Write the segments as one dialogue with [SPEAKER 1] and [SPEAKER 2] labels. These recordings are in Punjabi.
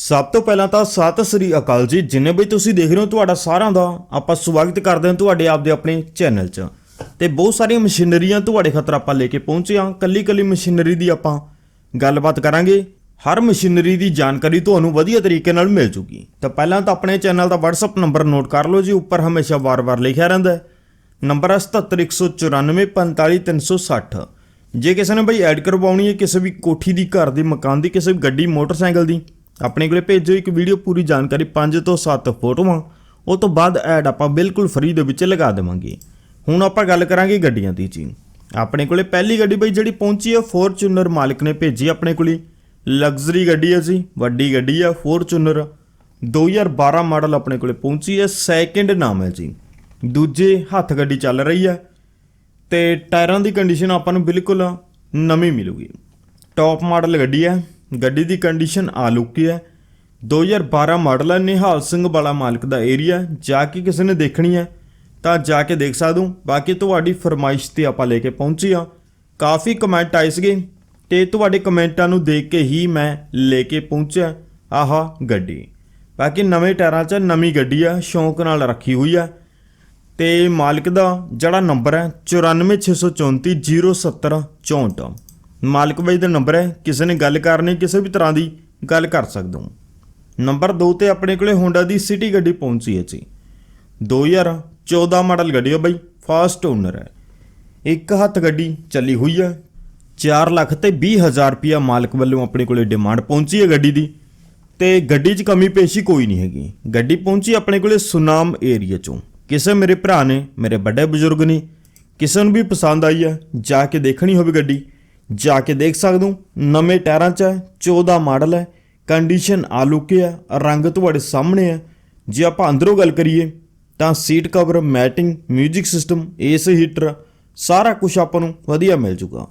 [SPEAKER 1] ਸਭ ਤੋਂ ਪਹਿਲਾਂ ਤਾਂ ਸਤਿ ਸ੍ਰੀ ਅਕਾਲ ਜੀ। ਜਿੰਨੇ ਵੀ ਤੁਸੀਂ ਦੇਖ ਰਹੇ ਹੋ ਤੁਹਾਡਾ ਸਾਰਿਆਂ ਦਾ ਆਪਾਂ ਸਵਾਗਤ ਕਰਦੇ ਹਾਂ ਤੁਹਾਡੇ ਆਪਦੇ ਆਪਣੇ ਚੈਨਲ 'ਚ। ਤੇ ਬਹੁਤ ਸਾਰੀਆਂ ਮਸ਼ੀਨਰੀਆਂ ਤੁਹਾਡੇ ਖਾਤਰ ਆਪਾਂ ਲੈ ਕੇ ਪਹੁੰਚੇ ਹਾਂ। ਕੱਲੀ ਕੱਲੀ ਮਸ਼ੀਨਰੀ ਦੀ ਆਪਾਂ ਗੱਲਬਾਤ ਕਰਾਂਗੇ। ਹਰ ਮਸ਼ੀਨਰੀ ਦੀ ਜਾਣਕਾਰੀ ਤੁਹਾਨੂੰ ਵਧੀਆ ਤਰੀਕੇ ਨਾਲ ਮਿਲ ਜੂਗੀ। ਤਾਂ ਪਹਿਲਾਂ ਤਾਂ ਆਪਣੇ ਚੈਨਲ ਦਾ WhatsApp ਨੰਬਰ ਨੋਟ ਕਰ ਲਓ ਜੀ, ਉੱਪਰ ਹਮੇਸ਼ਾ ਵਾਰ-ਵਾਰ ਲਿਖਿਆ ਰਹਿੰਦਾ ਹੈ। ਨੰਬਰ ਹੈ 7714945360 ਜੇ ਕਿਸੇ ਨੇ ਬਈ ਐਡ ਕਰਵਾਉਣੀ ਹੈ, ਕਿਸੇ ਵੀ ਕੋਠੀ ਦੀ, ਘਰ ਦੀ, ਮਕਾਨ ਦੀ, ਕਿਸੇ ਵੀ ਗੱਡੀ, ਮੋਟਰਸਾਈਕਲ ਦੀ ਆਪਣੇ ਕੋਲੇ ਭੇਜੋ ਇੱਕ ਵੀਡੀਓ ਪੂਰੀ ਜਾਣਕਾਰੀ 5 ਤੋਂ 7 ਫੋਟੋਆਂ, ਉਹ ਤੋਂ ਬਾਅਦ ਐਡ ਆਪਾਂ ਬਿਲਕੁਲ ਫ੍ਰੀ ਦੇ ਵਿੱਚ ਲਗਾ ਦੇਵਾਂਗੇ। ਹੁਣ ਆਪਾਂ ਗੱਲ ਕਰਾਂਗੇ ਗੱਡੀਆਂ ਦੀ ਜੀ। ਆਪਣੇ ਕੋਲੇ ਪਹਿਲੀ ਗੱਡੀ ਬਈ ਜਿਹੜੀ ਪਹੁੰਚੀ ਹੈ ਫੋਰਚੂਨਰ ਮਾਲਕ ਨੇ ਭੇਜੀ ਆਪਣੇ ਕੋਲੇ। ਲਗਜ਼ਰੀ ਗੱਡੀ ਹੈ ਜੀ, ਵੱਡੀ ਗੱਡੀ ਹੈ ਫੋਰਚੂਨਰ 2012 ਮਾਡਲ ਆਪਣੇ ਕੋਲੇ ਪਹੁੰਚੀ ਹੈ ਸੈਕਿੰਡ ਨਾਮ ਹੈ ਜੀ। ਦੂਜੇ ਹੱਥ ਗੱਡੀ ਚੱਲ ਰਹੀ ਹੈ, ਤੇ ਟਾਇਰਾਂ ਦੀ ਕੰਡੀਸ਼ਨ ਆਪਾਂ ਨੂੰ ਬਿਲਕੁਲ ਨਵੀਂ ਮਿਲੂਗੀ। ਟੌਪ ਮਾਡਲ ਗੱਡੀ ਹੈ। ਗੱਡੀ ਦੀ ਕੰਡੀਸ਼ਨ ਆਲੂਕੀ ਹੈ। 2012 ਮਾਡਲ ਹੈ, ਨਿਹਾਲ ਸਿੰਘ ਵਾਲਾ ਮਾਲਕ ਦਾ ਏਰੀਆ ਜਾ ਕੇ ਕਿਸੇ ਨੇ ਦੇਖਣੀ ਹੈ, ਤਾਂ ਜਾ ਕੇ ਦੇਖ ਸਕਦੇ ਹੋ। ਬਾਕੀ ਤੁਹਾਡੀ ਫਰਮਾਇਸ਼ ਤੇ ਆਪਾਂ ਲੈ ਕੇ ਪਹੁੰਚੇ ਆ ਕਾਫੀ ਕਮੈਂਟ ਆਏ ਸੀਗੇ ਤੇ ਤੁਹਾਡੇ ਕਮੈਂਟਾਂ ਨੂੰ ਦੇਖ ਕੇ ਹੀ ਮੈਂ ਲੈ ਕੇ ਪਹੁੰਚਿਆ। ਆਹ, ਗੱਡੀ। ਬਾਕੀ ਨਵੇਂ ਟਾਇਰਾਂ 'ਚ ਨਵੀਂ ਗੱਡੀ ਆ, ਸ਼ੌਂਕ ਨਾਲ ਰੱਖੀ ਹੋਈ ਆ। ਤੇ ਮਾਲਕ ਦਾ ਜਿਹੜਾ ਨੰਬਰ ਹੈ 9464407064 ਮਾਲਕ ਬਾਈ ਦਾ ਨੰਬਰ ਹੈ, ਕਿਸੇ ਨੇ ਗੱਲ ਕਰਨੀ, ਕਿਸੇ ਵੀ ਤਰ੍ਹਾਂ ਦੀ ਗੱਲ ਕਰ ਸਕਦੇ ਹੋ। ਨੰਬਰ 2 ਤੇ ਆਪਣੇ ਕੋਲੇ ਹੋਂਡਾ ਦੀ ਸਿਟੀ ਗੱਡੀ ਪਹੁੰਚੀ ਹੈ ਜੀ। 2014 ਮਾਡਲ ਗੱਡੀ ਹੈ ਬਾਈ ਫਾਸਟ ਓਨਰ ਹੈ। ਇੱਕ ਹੱਥ ਗੱਡੀ ਚੱਲੀ ਹੋਈ ਹੈ 4 ਲੱਖ ਤੇ 20 ਹਜ਼ਾਰ ਰੁਪਿਆ ਮਾਲਕ ਵੱਲੋਂ ਆਪਣੇ ਕੋਲੇ ਡਿਮਾਂਡ ਪਹੁੰਚੀ ਹੈ ਗੱਡੀ ਦੀ। ਤੇ ਗੱਡੀ 'ਚ ਕਮੀ ਪੇਸ਼ੀ ਕੋਈ ਨਹੀਂ ਹੈਗੀ। ਗੱਡੀ ਪਹੁੰਚੀ ਆਪਣੇ ਕੋਲੇ ਸੁਨਾਮ ਏਰੀਆ 'ਚੋਂ। ਕਿਸੇ ਮੇਰੇ ਭਰਾ ਨੇ, ਮੇਰੇ ਵੱਡੇ ਬਜ਼ੁਰਗ ਨੇ, ਕਿਸੇ ਨੂੰ ਵੀ ਪਸੰਦ ਆਈ ਹੈ, ਜਾ ਕੇ ਦੇਖਣੀ ਹੋਵੇ ਗੱਡੀ। ਜਾ ਕੇ ਦੇਖ ਸਕਦੇ ਹੋ, ਨਵੇਂ ਟਾਇਰਾਂ 'ਚ ਹੈ 14 ਮਾਡਲ ਹੈ ਕੰਡੀਸ਼ਨ ਆਲੂਕੇ ਹੈ, ਰੰਗ ਤੁਹਾਡੇ ਸਾਹਮਣੇ ਹੈ। ਜੇ ਆਪਾਂ ਅੰਦਰੋਂ ਗੱਲ ਕਰੀਏ, ਤਾਂ seat cover matting 뮤직 system AC heater ਸਾਰਾ ਕੁਝ ਆਪਾਂ ਨੂੰ ਵਧੀਆ ਮਿਲ ਜੂਗਾ।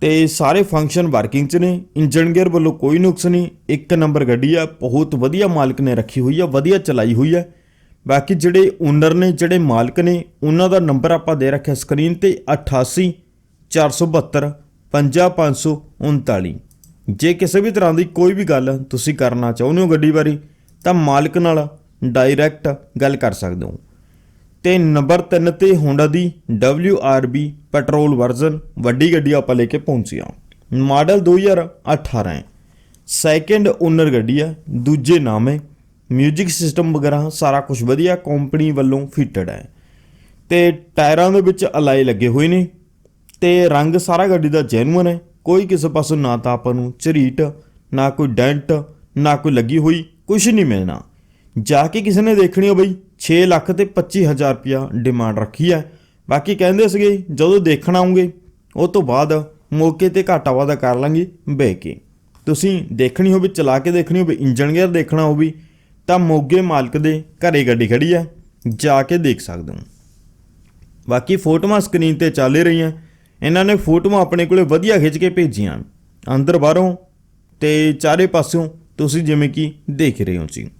[SPEAKER 1] ਤੇ ਸਾਰੇ ਫੰਕਸ਼ਨ ਵਰਕਿੰਗ 'ਚ ਨੇ ਇੰਜਨ ਗੇਅਰ ਵੱਲੋਂ ਕੋਈ ਨੁਕਸ ਨਹੀਂ, ਇੱਕ ਨੰਬਰ ਗੱਡੀ ਆ ਬਹੁਤ ਵਧੀਆ ਮਾਲਕ ਨੇ ਰੱਖੀ ਹੋਈ ਆ ਵਧੀਆ ਚਲਾਈ ਹੋਈ ਆ ਬਾਕੀ ਜਿਹੜੇ ਓਨਰ ਨੇ, ਜਿਹੜੇ ਮਾਲਕ ਨੇ, ਉਹਨਾਂ ਦਾ ਨੰਬਰ ਆਪਾਂ ਦੇ ਰੱਖਿਆ ਸਕਰੀਨ ਤੇ 88 472 50539 ਜੇ ਕਿਸੇ ਵੀ ਤਰ੍ਹਾਂ ਦੀ ਕੋਈ ਵੀ ਗੱਲ ਤੁਸੀਂ ਕਰਨਾ ਚਾਹੁੰਦੇ ਹੋ ਗੱਡੀ ਬਾਰੇ, ਤਾਂ ਮਾਲਕ ਨਾਲ ਡਾਇਰੈਕਟ ਗੱਲ ਕਰ ਸਕਦੇ ਹੋ। ਤੇ ਨੰਬਰ 3 ਤੇ ਹੋਂਡਾ ਦੀ WRB ਪੈਟਰੋਲ ਵਰਜ਼ਨ ਵੱਡੀ ਗੱਡੀ ਆਪਾਂ ਲੈ ਕੇ ਪਹੁੰਚੇ ਹਾਂ। ਮਾਡਲ 2018 ਹੈ। ਸੈਕੰਡ ਓਨਰ ਗੱਡੀ ਹੈ, ਦੂਜੇ ਨਾਮ ਹੈ। 뮤직 ਸਿਸਟਮ ਵਗੈਰਾ ਸਾਰਾ ਕੁਝ ਵਧੀਆ ਕੰਪਨੀ ਵੱਲੋਂ ਫਿਟਡ ਹੈ। ਤੇ ਟਾਇਰਾਂ ਦੇ ਵਿੱਚ ਅਲਾਈ ਲੱਗੇ ਹੋਏ ਨੇ। ਤੇ ਰੰਗ ਸਾਰਾ ਗੱਡੀ ਦਾ ਜੈਨੂਅਨ ਹੈ। ਕੋਈ ਕਿਸੇ ਪਾਸੋਂ ਨਾ ਤਾਂ ਆਪਾਂ ਨੂੰ ਝਰੀਟ, ਨਾ ਕੋਈ ਡੈਂਟ ਨਾ ਕੋਈ ਲੱਗੀ ਹੋਈ ਕੁਝ ਨਹੀਂ ਮਿਲਣਾ। ਜਾ ਕੇ ਕਿਸੇ ਨੇ ਦੇਖਣੀ ਹੋ ਬਈ 6 ਲੱਖ ਤੇ 25000 ਰੁਪਿਆ ਡਿਮਾਂਡ ਰੱਖੀ ਹੈ। ਬਾਕੀ ਕਹਿੰਦੇ ਸੀਗੇ, ਜਦੋਂ ਦੇਖਣ ਆਉਂਗੇ, ਉਹ ਤੋਂ ਬਾਅਦ ਮੌਕੇ ਤੇ ਘਾਟਾ ਵਾਦਾ ਕਰ ਲਾਂਗੇ, ਬਹਿ ਕੇ। ਤੁਸੀਂ ਦੇਖਣੀ ਹੋਵੇ, ਚਲਾ ਕੇ ਦੇਖਣੀ ਹੋਵੇ ਇੰਜਨ ਗੇਅਰ ਦੇਖਣਾ ਹੋਵੇ, ਤਾਂ ਮੋਗੇ ਮਾਲਕ ਦੇ ਘਰੇ ਗੱਡੀ ਖੜੀ ਹੈ। ਜਾ ਕੇ ਦੇਖ ਸਕਦੇ ਹੋ। ਬਾਕੀ ਫੋਟੋਆਂ ਸਕਰੀਨ ਤੇ ਚੱਲ ਹੀ ਰਹੀਆਂ। ਇਹਨਾਂ ਨੇ ਫੋਟੋਆਂ ਆਪਣੇ ਕੋਲੇ ਵਧੀਆ ਖਿੱਚ ਕੇ ਭੇਜੀਆਂ। ਅੰਦਰ ਬਾਹਰੋਂ ਤੇ ਚਾਰੇ ਪਾਸਿਓਂ ਤੁਸੀਂ ਜਿਵੇਂ ਕਿ ਦੇਖ ਰਹੇ ਹੋ ਜੀ।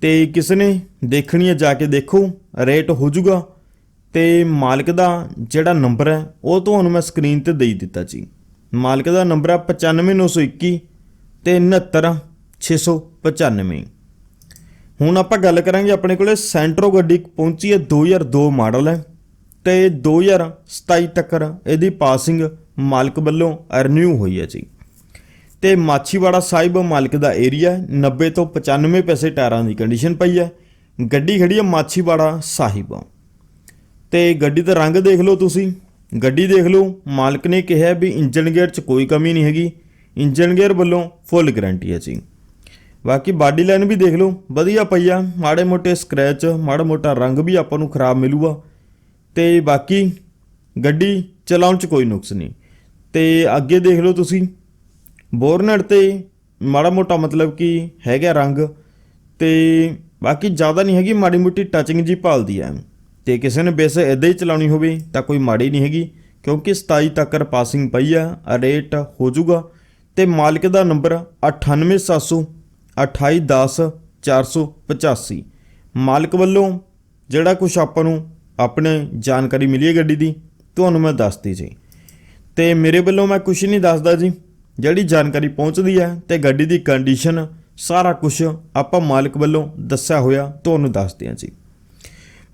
[SPEAKER 1] ਤੇ ਕਿਸੇ ਨੇ ਦੇਖਣੀ ਹੈ, ਜਾ ਕੇ ਦੇਖੋ, ਰੇਟ ਹੋ ਜਾਊਗਾ। ਤੇ ਮਾਲਕ ਦਾ ਜਿਹੜਾ ਨੰਬਰ ਹੈ, ਉਹ ਤੁਹਾਨੂੰ ਮੈਂ ਸਕਰੀਨ ਤੇ ਦੇ ਦਿੱਤਾ ਜੀ। ਮਾਲਕ ਦਾ ਨੰਬਰ ਹੈ 95921 ਤੇ 69695 ਹੁਣ ਆਪਾਂ ਗੱਲ ਕਰਾਂਗੇ ਆਪਣੇ ਕੋਲੇ ਸੈਂਟਰੋ ਗੱਡੀ ਪਹੁੰਚੀ ਹੈ 2002 ਮਾਡਲ ਹੈ। ਤੇ 2027 ਤੱਕ ਇਹਦੀ ਪਾਸਿੰਗ ਮਾਲਕ ਵੱਲੋਂ ਰਿਨਿਊ ਹੋਈ ਹੈ ਜੀ। ਤੇ ਮਾਛੀਵਾੜਾ ਸਾਹਿਬ ਮਾਲਕ ਦਾ ਏਰੀਆ 90 ਤੋਂ 95 ਪੈਸੇ ਟਾਇਰਾਂ ਦੀ ਕੰਡੀਸ਼ਨ ਪਈ ਹੈ। ਗੱਡੀ ਖੜੀ ਹੈ ਮਾਛੀਵਾੜਾ ਸਾਹਿਬ। ਤੇ ਗੱਡੀ ਦਾ ਰੰਗ ਦੇਖ ਲਓ ਤੁਸੀਂ। ਗੱਡੀ ਦੇਖ ਲਓ, ਮਾਲਕ ਨੇ ਕਿਹਾ ਵੀ ਇੰਜਨ ਗੇਅਰ 'ਚ ਕੋਈ ਕਮੀ ਨਹੀਂ ਹੈਗੀ। ਇੰਜਨ ਗੇਅਰ ਵੱਲੋਂ ਫੁੱਲ ਗਾਰੰਟੀ ਹੈ ਜੀ। ਬਾਕੀ ਬਾਡੀ ਲਾਈਨ ਵੀ ਦੇਖ ਲਓ, ਵਧੀਆ ਪਈ ਆ। ਮਾੜੇ ਮੋਟੇ ਸਕ੍ਰੈਚ ਮਾੜਾ ਮੋਟਾ ਰੰਗ ਵੀ ਆਪਾਂ ਨੂੰ ਖਰਾਬ ਮਿਲੂਗਾ। ਤੇ ਬਾਕੀ ਗੱਡੀ ਚਲਾਉਣ 'ਚ ਕੋਈ ਨੁਕਸ ਨਹੀਂ। ਤੇ ਅੱਗੇ ਦੇਖ ਲਓ ਤੁਸੀਂ, ਬੋਰਨਟ ਤੇ ਮਾੜਾ ਮੋਟਾ ਮਤਲਬ ਕਿ ਹੈਗਾ ਰੰਗ ਤੇ ਬਾਕੀ ਜ਼ਿਆਦਾ ਨਹੀਂ ਹੈਗੀ, ਮਾੜੀ ਮੋਟੀ ਟੱਚਿੰਗ ਜੀ ਭਾਲਦੀ ਹੈ ਤੇ ਕਿਸੇ ਨੇ ਵੈਸੇ ਇਦਾਂ ਹੀ ਚਲਾਉਣੀ ਹੋਵੇ ਤਾਂ ਕੋਈ ਮਾੜੀ ਨਹੀਂ ਹੈਗੀ, ਕਿਉਂਕਿ 27 ਤੱਕ ਪਾਸਿੰਗ ਪਈ ਆ ਰੇਟ ਹੋ ਜਾਊਗਾ। ਤੇ ਮਾਲਕ ਦਾ ਨੰਬਰ 98700 2810 485 ਮਾਲਕ ਵੱਲੋਂ ਜਿਹੜਾ ਕੁਝ ਆਪਾਂ ਨੂੰ ਆਪਣੇ ਜਾਣਕਾਰੀ ਮਿਲੀ ਹੈ ਗੱਡੀ ਦੀ? ਤੁਹਾਨੂੰ ਮੈਂ ਦੱਸਦੀ ਜੀ। ਤੇ ਮੇਰੇ ਵੱਲੋਂ ਮੈਂ ਕੁਝ ਨਹੀਂ ਦੱਸਦਾ ਜੀ। ਜਿਹੜੀ ਜਾਣਕਾਰੀ ਪਹੁੰਚਦੀ ਹੈ ਤੇ ਗੱਡੀ ਦੀ ਕੰਡੀਸ਼ਨ ਸਾਰਾ ਕੁਝ ਆਪਾਂ ਮਾਲਕ ਵੱਲੋਂ ਦੱਸਿਆ ਹੋਇਆ, ਤੁਹਾਨੂੰ ਦੱਸਦੇ ਹਾਂ ਜੀ।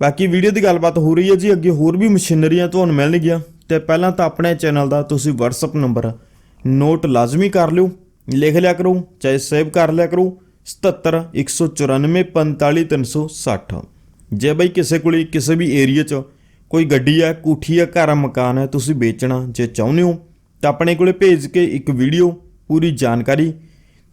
[SPEAKER 1] ਬਾਕੀ ਵੀਡੀਓ ਦੀ ਗੱਲਬਾਤ ਹੋ ਰਹੀ ਹੈ ਜੀ, ਅੱਗੇ ਹੋਰ ਵੀ ਮਸ਼ੀਨਰੀਆਂ ਤੁਹਾਨੂੰ ਮਿਲਣਗੀਆਂ। ਤੇ ਪਹਿਲਾਂ ਤਾਂ ਆਪਣੇ ਚੈਨਲ ਦਾ ਤੁਸੀਂ WhatsApp ਨੰਬਰ ਨੋਟ ਲਾਜ਼ਮੀ ਕਰ ਲਿਓ। ਲਿਖ ਲਿਆ ਕਰੋ, ਚਾਹੇ ਸੇਵ ਕਰ ਲਿਆ ਕਰੋ 77 194 45 360 ਜੇ ਬਈ ਕਿਸੇ ਕੋਲ ਕਿਸੇ ਵੀ ਏਰੀਆ 'ਚ ਕੋਈ ਗੱਡੀ ਹੈ ਕੋਠੀ ਹੈ ਘਰ ਹੈ ਮਕਾਨ ਹੈ ਤੁਸੀਂ ਵੇਚਣਾ ਜੇ ਚਾਹੁੰਦੇ ਹੋ, ਤਾਂ ਆਪਣੇ ਕੋਲੇ ਭੇਜ ਕੇ ਇੱਕ ਵੀਡੀਓ ਪੂਰੀ ਜਾਣਕਾਰੀ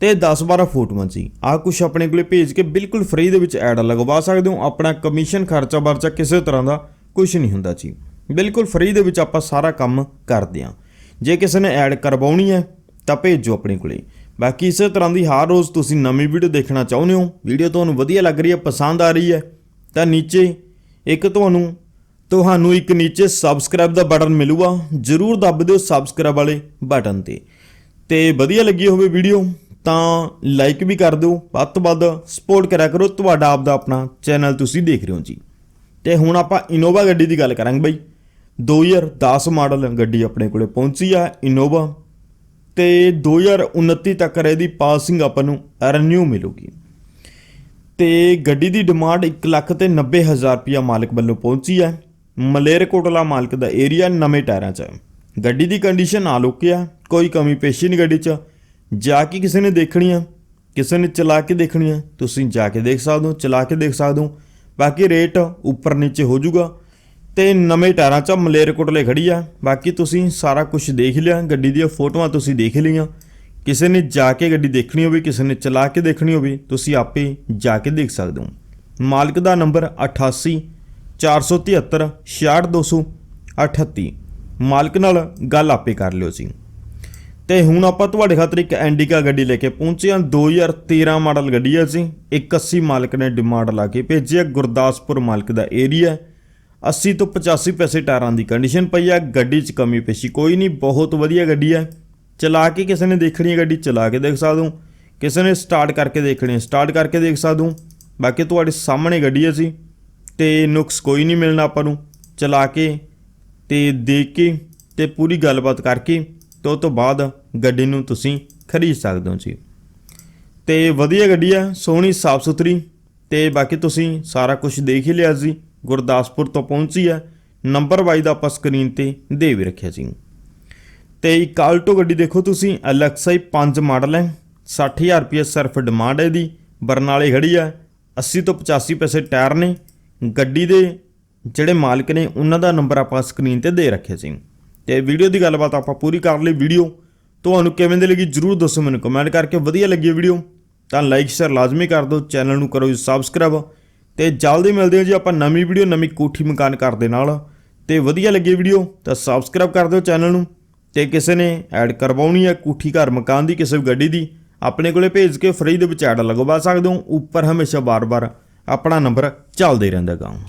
[SPEAKER 1] ਤੇ 10-12 ਫੋਟੋਆਂ ਜੀ। ਆਹ ਕੁਛ ਆਪਣੇ ਕੋਲੇ ਭੇਜ ਕੇ ਬਿਲਕੁਲ ਫ੍ਰੀ ਦੇ ਵਿੱਚ ਐਡ ਲਗਵਾ ਸਕਦੇ ਹੋ। ਆਪਣਾ ਕਮਿਸ਼ਨ ਖਰਚਾ ਵਰਚਾ ਕਿਸੇ ਤਰ੍ਹਾਂ ਦਾ ਕੁਝ ਨਹੀਂ ਹੁੰਦਾ ਜੀ। ਬਿਲਕੁਲ ਫ੍ਰੀ ਦੇ ਵਿੱਚ ਆਪਾਂ ਸਾਰਾ ਕੰਮ ਕਰਦੇ ਹਾਂ। ਜੇ ਕਿਸੇ ਨੇ ਐਡ ਕਰਵਾਉਣੀ ਹੈ, ਤਾਂ ਭੇਜੋ ਆਪਣੇ ਕੋਲੇ। ਬਾਕੀ ਇਸੇ ਤਰ੍ਹਾਂ ਦੀ ਹਰ ਰੋਜ਼ ਤੁਸੀਂ ਨਵੀਂ ਵੀਡੀਓ ਦੇਖਣਾ ਚਾਹੁੰਦੇ ਹੋ ਵੀਡੀਓ ਤੁਹਾਨੂੰ ਵਧੀਆ ਲੱਗ ਰਹੀ ਹੈ, ਪਸੰਦ ਆ ਰਹੀ ਹੈ ਤਾਂ ਨੀਚੇ ਇੱਕ ਤੁਹਾਨੂੰ ਤੁਹਾਨੂੰ ਇੱਕ ਨੀਚੇ ਸਬਸਕ੍ਰਾਈਬ ਦਾ ਬਟਨ ਮਿਲੂਗਾ। ਜਰੂਰ ਦੱਬ ਦਿਓ ਸਬਸਕ੍ਰਾਈਬ ਵਾਲੇ ਬਟਨ ਤੇ। ਤੇ ਵਧੀਆ ਲੱਗੀ ਹੋਵੇ ਵੀਡੀਓ ਤਾਂ ਲਾਈਕ ਵੀ ਕਰ ਦਿਓ। ਵੱਧ ਤੋਂ ਵੱਧ ਸਪੋਰਟ ਕਰਿਆ ਕਰੋ ਤੁਹਾਡਾ ਆਪ ਦਾ ਆਪਣਾ ਚੈਨਲ ਤੁਸੀਂ ਦੇਖ ਰਹੇ ਹੋ ਜੀ। ਤੇ ਹੁਣ ਆਪਾਂ ਇਨੋਵਾ ਗੱਡੀ ਦੀ ਗੱਲ ਕਰਾਂਗੇ ਬਾਈ। 2010 ਮਾਡਲ ਗੱਡੀ ਆਪਣੇ ਕੋਲੇ ਪਹੁੰਚੀ ਆ ਇਨੋਵਾ ਤੇ 2029 ਤੱਕ ਇਹਦੀ ਪਾਸਿੰਗ ਆਪਾਂ ਨੂੰ ਰਨਿਊ ਮਿਲੂਗੀ। ਤੇ ਗੱਡੀ ਦੀ ਡਿਮਾਂਡ 1 ਲੱਖ ਤੇ 90 ਹਜ਼ਾਰ ਰੁਪਿਆ ਮਾਲਕ ਵੱਲੋਂ ਪਹੁੰਚੀ ਹੈ। ਮਲੇਰਕੋਟਲਾ ਮਾਲਕ ਦਾ ਏਰੀਆ ਨਵੇਂ ਟਾਇਰਾਂ 'ਚ ਗੱਡੀ ਦੀ ਕੰਡੀਸ਼ਨ ਆਲੋਕਿਆ ਆ, ਕੋਈ ਕਮੀ ਪੇਸ਼ੀ ਨਹੀਂ ਗੱਡੀ 'ਚ। ਜਾ ਕੇ ਕਿਸੇ ਨੇ ਦੇਖਣੀ ਆ, ਕਿਸੇ ਨੇ ਚਲਾ ਕੇ ਦੇਖਣੀ ਆ, ਤੁਸੀਂ ਜਾ ਕੇ ਦੇਖ ਸਕਦੇ ਹੋ, ਚਲਾ ਕੇ ਦੇਖ ਸਕਦੇ ਹੋ। ਬਾਕੀ ਰੇਟ ਉੱਪਰ ਨੀਚੇ ਹੋ ਜਾਊਗਾ। ਤੇ ਨਵੇਂ ਟਾਇਰਾਂ 'ਚ ਮਲੇਰਕੋਟਲੇ ਖੜੀ ਆ। ਬਾਕੀ ਤੁਸੀਂ ਸਾਰਾ ਕੁਝ ਦੇਖ ਲਿਆ, ਗੱਡੀ ਦੀਆਂ ਫੋਟੋਆਂ ਤੁਸੀਂ ਦੇਖ ਲਈਆਂ। ਕਿਸੇ ਨੇ ਜਾ ਕੇ ਗੱਡੀ ਦੇਖਣੀ ਹੋਵੇ, ਕਿਸੇ ਨੇ ਚਲਾ ਕੇ ਦੇਖਣੀ ਹੋਵੇ, ਤੁਸੀਂ ਆਪੇ ਜਾ ਕੇ ਦੇਖ ਸਕਦੇ ਹੋ। ਮਾਲਕ ਦਾ ਨੰਬਰ 88 473 66238 ਮਾਲਕ ਨਾਲ ਗੱਲ ਆਪੇ ਕਰ ਲਿਓ ਜੀ। ਤੇ ਹੁਣ ਆਪਾਂ ਤੁਹਾਡੇ ਖਾਤਰ ਇੱਕ ਐਂਡੀਕਾ ਗੱਡੀ ਲੈ ਕੇ ਪਹੁੰਚੇ ਹਾਂ। 2013 ਮਾਡਲ ਗੱਡੀ ਹੈ ਜੀ। 180 ਮਾਲਕ ਨੇ ਡਿਮਾਂਡ ਲਾ ਕੇ ਭੇਜਿਆ ਗੁਰਦਾਸਪੁਰ ਮਾਲਕ ਦਾ ਏਰੀਆ 80 ਤੋਂ 85 ਪੈਸੇ ਟਾਇਰਾਂ ਦੀ ਕੰਡੀਸ਼ਨ ਪਈ ਆ ਗੱਡੀ 'ਚ ਕਮੀ ਪੇਸ਼ੀ ਕੋਈ ਨਹੀਂ। ਬਹੁਤ ਵਧੀਆ ਗੱਡੀ ਹੈ। ਚਲਾ ਕੇ ਕਿਸੇ ਨੇ ਦੇਖਣੀ ਹੈ ਗੱਡੀ, ਚਲਾ ਕੇ ਦੇਖ ਸਕਦੇ ਹੋ। ਕਿਸੇ ਨੇ ਸਟਾਰਟ ਕਰਕੇ ਦੇਖਣੀ ਹੈ ਸਟਾਰਟ ਕਰਕੇ ਦੇਖ ਸਕਦੇ ਹੋ। ਬਾਕੀ ਤੁਹਾਡੇ ਸਾਹਮਣੇ ਗੱਡੀ ਹੈ ਜੀ, ਤੇ ਨੁਕਸ ਕੋਈ ਨਹੀਂ ਮਿਲਣਾ ਆਪਾਂ ਨੂੰ। ਚਲਾ ਕੇ ਤੇ ਦੇਖ ਕੇ ਤੇ ਪੂਰੀ ਗੱਲਬਾਤ ਕਰਕੇ ਤੇ ਉਹ ਤੋਂ ਬਾਅਦ ਗੱਡੀ ਨੂੰ ਤੁਸੀਂ ਖਰੀਦ ਸਕਦੇ ਹੋ ਜੀ। ਤੇ ਵਧੀਆ ਗੱਡੀ ਆ ਸੋਹਣੀ, ਸਾਫ਼ ਸੁਥਰੀ। ਤੇ ਬਾਕੀ ਤੁਸੀਂ ਸਾਰਾ ਕੁਝ ਦੇਖ ਹੀ ਲਿਆ ਜੀ, ਗੁਰਦਾਸਪੁਰ ਤੋਂ ਪਹੁੰਚੀ ਹੈ। ਨੰਬਰ ਵਾਈ ਦਾ ਆਪਾਂ ਸਕਰੀਨ ਤੇ ਦੇ ਵੀ ਰੱਖਿਆ ਸੀ ਤੇ ਇੱਕ ਆਲਟੋ ਗੱਡੀ ਦੇਖੋ ਤੁਸੀਂ ਐਲਐਕਸਆਈ 5 ਮਾਡਲ ਹੈ। 60000 ਰੁਪਏ ਸਿਰਫ ਡਿਮਾਂਡ ਹੈ ਇਹਦੀ, ਬਰਨਾਲੇ ਖੜੀ ਹੈ 80 ਤੋਂ 85 ਪੈਸੇ ਟਾਇਰ ਨੇ। ਗੱਡੀ ਦੇ ਜਿਹੜੇ ਮਾਲਕ ਨੇ, ਉਹਨਾਂ ਦਾ ਨੰਬਰ ਆਪਾਂ ਸਕਰੀਨ ਤੇ ਦੇ ਰੱਖਿਆ ਸੀ। ਤੇ ਵੀਡੀਓ ਦੀ ਗੱਲਬਾਤ ਆਪਾਂ ਪੂਰੀ ਕਰ ਲਈ ਵੀਡੀਓ। ਤੁਹਾਨੂੰ ਕਿਵੇਂ ਦੀ ਲੱਗੀ ਜਰੂਰ ਦੱਸੋ ਮੈਨੂੰ ਕਮੈਂਟ ਕਰਕੇ। ਵਧੀਆ ਲੱਗੀ ਵੀਡੀਓ, ਤਾਂ ਲਾਈਕ ਸ਼ੇਅਰ ਲਾਜ਼ਮੀ ਕਰ ਦਿਓ। ਚੈਨਲ ਨੂੰ ਕਰੋ ਜੀ ਸਬਸਕ੍ਰਾਈਬ ਤੇ ਜਲਦੀ ਮਿਲਦੇ ਹਾਂ ਜੀ ਆਪਾਂ ਨਵੀਂ ਵੀਡੀਓ, ਨਵੀਂ ਕੋਠੀ ਮਕਾਨ ਘਰ ਦੇ ਨਾਲ। ਤੇ ਵਧੀਆ ਲੱਗੀ ਵੀਡੀਓ, ਤਾਂ ਸਬਸਕ੍ਰਾਈਬ ਕਰ ਦਿਓ ਚੈਨਲ ਨੂੰ। ਤੇ ਕਿਸੇ ਨੇ ਐਡ ਕਰਵਾਉਣੀ ਹੈ ਕੋਠੀ ਘਰ ਮਕਾਨ ਦੀ, ਕਿਸੇ ਵੀ ਗੱਡੀ ਦੀ, ਆਪਣੇ ਕੋਲੇ ਭੇਜ ਕੇ ਫ੍ਰੀ ਦੇ ਵਿੱਚ ਐਡ ਲਗਵਾ ਸਕਦੇ ਹੋ। ਉੱਪਰ ਹਮੇਸ਼ਾ ਬਾਰ-ਬਾਰ ਆਪਣਾ ਨੰਬਰ ਚੱਲਦੇ ਰਹਿੰਦਾ ਗਾ